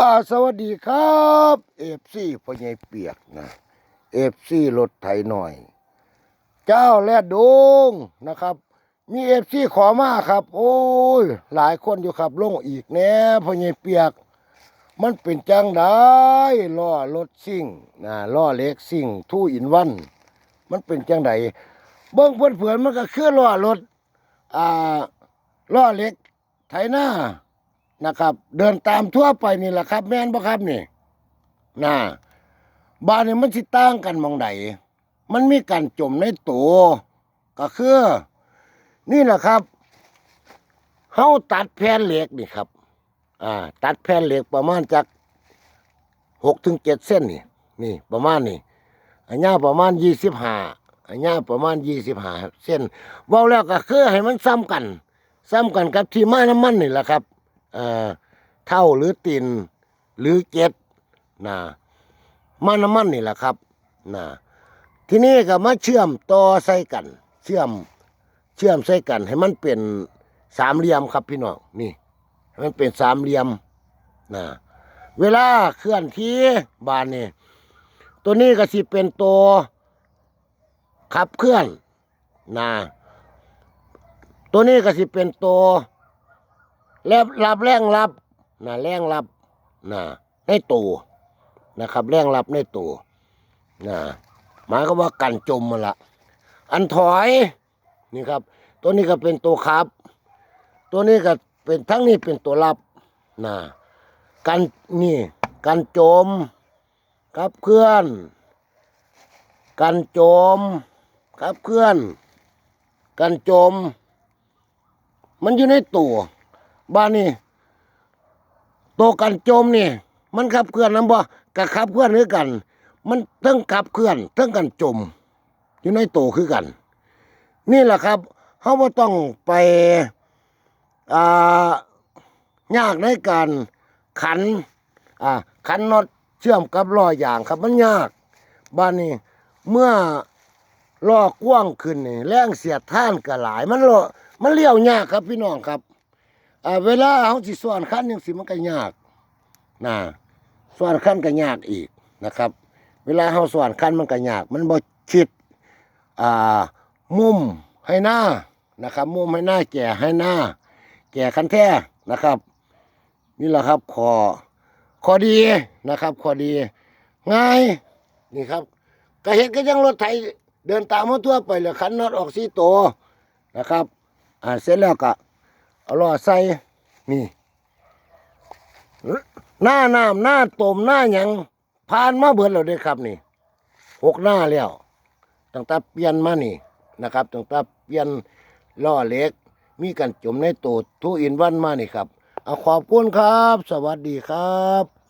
อ่าสวัสดีครับเอฟซีพ่อใหญ่เปียกนะเอฟซีรถไถหน่อย เจ้าและดงนะครับ มีเอฟซีขอมาครับ โอ้ย หลายคนอยู่ครับลงอีกแน่พ่อใหญ่เปียก มันเป็นจังได้ล้อรถซิ่งนะล้อเล็กซิ่งทู่อินวัน มันเป็นจังไดเบิ้งเพื่อนเพื่อนมันก็คือล้อรถอ่าล้อเล็กไถหน้า นะครับ เดินตามทั่วไปนี่แหละครับ แม่นบ่ครับนี่น่าบ้านนี่มันสิต่างกันมองใดมันมีการจมในตัวก็คือ นี่แหละครับเฮาตัดแผ่นเหล็กนี่ครับ อ่า ตัดแผ่นเหล็กประมาณจากหกถึงเจ็ดเส้นนี่ นี่ ประมาณนี่อันยาวประมาณยี่สิบห้าอันยาวประมาณยี่สิบห้าเส้นว้าแล้วก็คือให้มันซ้ำกัน ซ้ำกันกับที่ไม้น้ำมันนี่แหละครับ เอ่อเท่าหรือตินหรือเจ็ดนะมันน้ำมันนี่แหละครับนะทีนี้ก็มาเชื่อมต่อใส่กัน เชื่อมเชื่อมใส่กัน ให้มันเป็นสามเหลี่ยมครับพี่น้องนี่ให้มันเป็นสามเหลี่ยมนะเวลาเคลื่อนที่บานนี่ตัวนี้ก็สิเป็นตัวขับเคลื่อนนะตัวนี้ก็สิเป็นตัว แล้วรับแรงรับนะแรงรับนะในตัวนะครับแรงรับในตัวนะหมายก็ว่ากันจมมาละอันถอยนี่ครับ ตัวนี้ก็เป็นตัวขับ ตัวนี้ก็เป็นทั้งนี้เป็นตัวรับนะกันนี่กันจมครับเคลื่อน กันจมครับเคลื่อน กันจม มันอยู่ในตัว บ้านนี่ตัวกันโจมนี่ มันขับเคลื่อนนำบ่กะขับเคลื่อนคือกัน มันเทั้งขับเคลื่อนเทั้งกันจม อยู่ในโตคือกัน นี่แหละครับเขาบ่ต้องไปอ่ายากในการขันอ่าขันน็อตเชื่อมกับล้ออย่างครับมันยากบ้านนี้เมื่อล้อกว้างขึ้นนี่แรงเสียดท่านก็หลาย มันล้อมันเลี้ยวยากครับพี่น้องครับ อ่าเวลาเขาสิสอนขั้นยังสิมันก็ยากนะสอนขั้นก็ยากอีกนะครับ เวลาเขาสอนขั้นมันก็ยาก มันบ่คิดอ่ามุมให้หน้านะครับมุมให้หน้าแก่ให้หน้า แก่คันแท้นะครับ นี่แหละครับข้อข้อดีนะครับข้อดี ง่ายนี่ครับก็เห็นก็ยังรถไถเดินตามมาทั่วไปเลยคันน็อตออกสีโตวนะครับอ่าเสร็จแล้วก็ เอาล่อใส่นี่หน้าน้ำหน้าต้มหน้าหยังผ่านมาเบิดแล้วเด้อครับนี่หกหน้าแล้วตั้งแต่เปลี่ยนมานี่นะครับตั้งแต่เปลี่ยนล่อเล็ก มีกันจมในตูดทุอินวันมานี่ครับเอาขอบคุณครับ สวัสดีครับ